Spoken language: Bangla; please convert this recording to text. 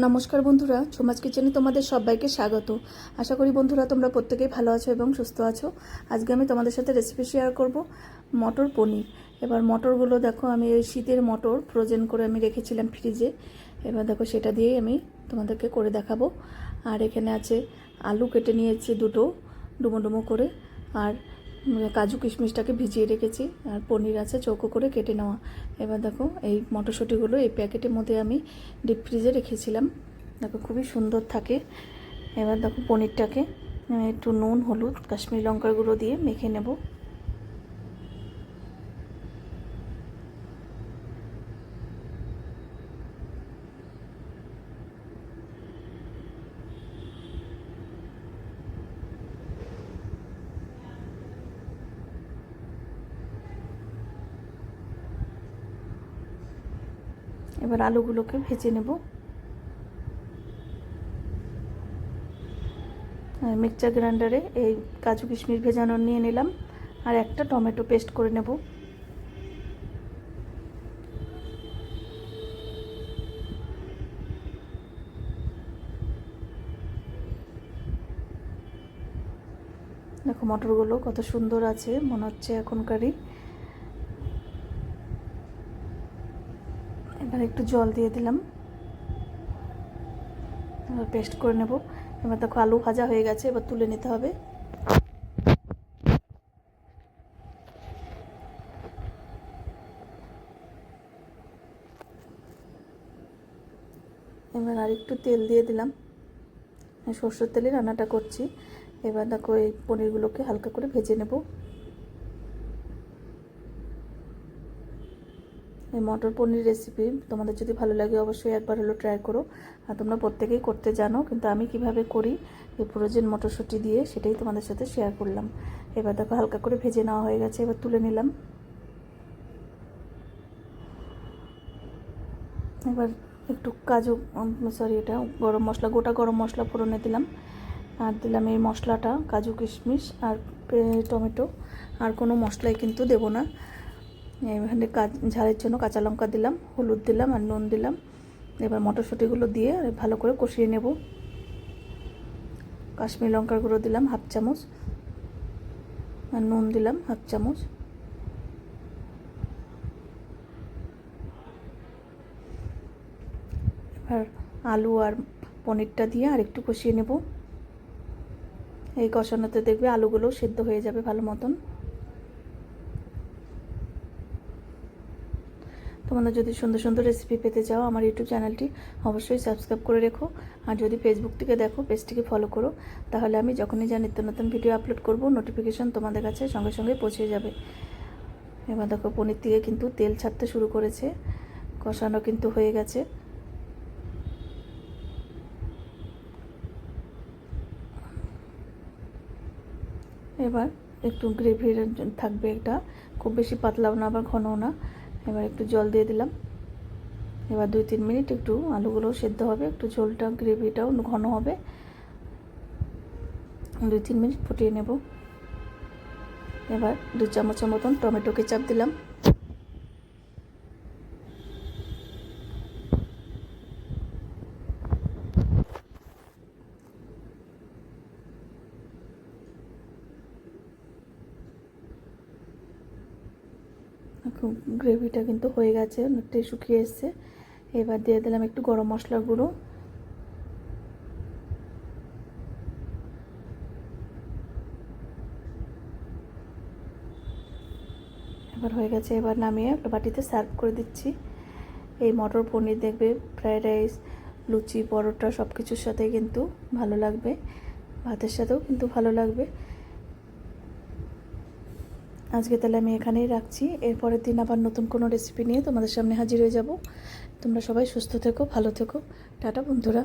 নমস্কার বন্ধুরা সমাজ কিচেনে তোমাদের সবাইকে স্বাগত। আশা করি বন্ধুরা তোমরা প্রত্যেকেই ভালো আছো এবং সুস্থ আছো। আজকে আমি তোমাদের সাথে রেসিপি শেয়ার করব মটর পনির। এবার মটরগুলো দেখো, আমি ওই শীতের মটর ফ্রোজেন করে আমি রেখেছিলাম ফ্রিজে এবার দেখো, সেটা দিয়েই আমি তোমাদেরকে করে দেখাবো। আর এখানে আছে আলু কেটে নিয়েছি দুটো, ডুমো ডুমো করে। আর কাজু কিশমিশটাকে ভিজিয়ে রেখেছি আর পনির আছে চৌকো করে কেটে নেওয়া। এবার দেখো এই মটরশুঁটিগুলো এই প্যাকেটের মধ্যে আমি ডিপ ফ্রিজে রেখেছিলাম। দেখো খুবই সুন্দর থাকে। এবার দেখো পনিরটাকে একটু নুন, হলুদ, কাশ্মীর লঙ্কার গুঁড়ো দিয়ে মেখে নেব। এবার আলুগুলোকে ভেজে নেব। মিক্সচার গ্রাইন্ডারে এই কাজু কিশমিশ ভেজানো নিয়ে নিলাম। আর একটা টমেটো পেস্ট করে নেব। দেখো মটরগুলো কত সুন্দর আছে, মনে হচ্ছে এখনকারই। এবার একটু জল দিয়ে দিলাম। এবার পেস্ট করে নেব। এবার দেখো আলু ভাজা হয়ে গেছে, এবার তুলে নিতে হবে। এবার আর একটু তেল দিয়ে দিলাম। সর্ষের তেলে রান্নাটা করছি। এবার দেখো এই পনিরগুলোকে হালকা করে ভেজে নেব। এই মটর পনির রেসিপি তোমাদের যদি ভালো লাগে অবশ্যই একবার হলো ট্রাই করো। আর তোমরা প্রত্যেকেই করতে জানো, কিন্তু আমি কীভাবে করি, এই প্রয়োজন মটরশুঁটি দিয়ে সেটাই তোমাদের সাথে শেয়ার করলাম। এবার দেখো হালকা করে ভেজে নেওয়া হয়ে গেছে, এবার তুলে নিলাম। এবার একটু কাজু সরি এটা গরম মশলা, গোটা গরম মশলা ফোড়নে দিলাম। আর দিলাম এই মশলাটা, কাজু কিশমিশ আর টমেটো। আর কোনো মশলাই কিন্তু দেবো না। এখানে ঝালের জন্য কাঁচা লঙ্কা দিলাম, হলুদ দিলাম আর নুন দিলাম। এবার মটরশুঁটিগুলো দিয়ে ভালো করে কষিয়ে নেব। কাশ্মীর লঙ্কার গুঁড়ো দিলাম হাফ চামচ আর নুন দিলাম হাফ চামচ। এবার আলু আর পনিরটা দিয়ে আর একটু কষিয়ে নেব। এই কষানোতে দেখবে আলুগুলো সেদ্ধ হয়ে যাবে ভালো মতন। তোমাদের যদি সুন্দর সুন্দর রেসিপি পেতে চাও আমার ইউটিউব চ্যানেলটি অবশ্যই সাবস্ক্রাইব করে রেখো। আর যদি ফেসবুক থেকে দেখো পেজটিকে ফলো করো, তাহলে আমি যখনই যা নিত্য নতুন ভিডিও আপলোড করব নোটিফিকেশন তোমাদের কাছে সঙ্গে সঙ্গে পৌঁছে যাবে। এবার দেখো, পনির থেকে কিন্তু তেল ছাড়তে শুরু করেছে, কষানো কিন্তু হয়ে গেছে। এবার একটু গ্রেভির থাকবে এটা খুব বেশি পাতলাও না আবার ঘনও না। এবার একটু জল দিয়ে দিলাম। এবার দুই তিন মিনিট একটু আলুগুলো সেদ্ধ হবে, একটু ঝোলটা, গ্রেভিটাও ঘন হবে। দুই তিন মিনিট ফুটিয়ে নেব। এবার দু চামচের মতন টমেটো কেচাপ দিলাম এখন গ্রেভিটা কিন্তু হয়ে গেছে অনেকটাই শুকিয়ে এসছে। এবার দিয়ে দিলাম একটু গরম মশলা গুঁড়ো। এবার হয়ে গেছে, এবার নামিয়ে একটা বাটিতে সার্ভ করে দিচ্ছি। এই মটর পনির দেখবে ফ্রায়েড রাইস লুচি, পরোটা সব কিছুর সাথে কিন্তু ভালো লাগবে। ভাতের সাথেও কিন্তু ভালো লাগবে। আজকে তাহলে আমি এখানেই রাখছি। এরপরের দিন আবার নতুন কোনো রেসিপি নিয়ে তোমাদের সামনে হাজির হয়ে যাব। তোমরা সবাই সুস্থ থেকো, ভালো থেকো। টাটা বন্ধুরা।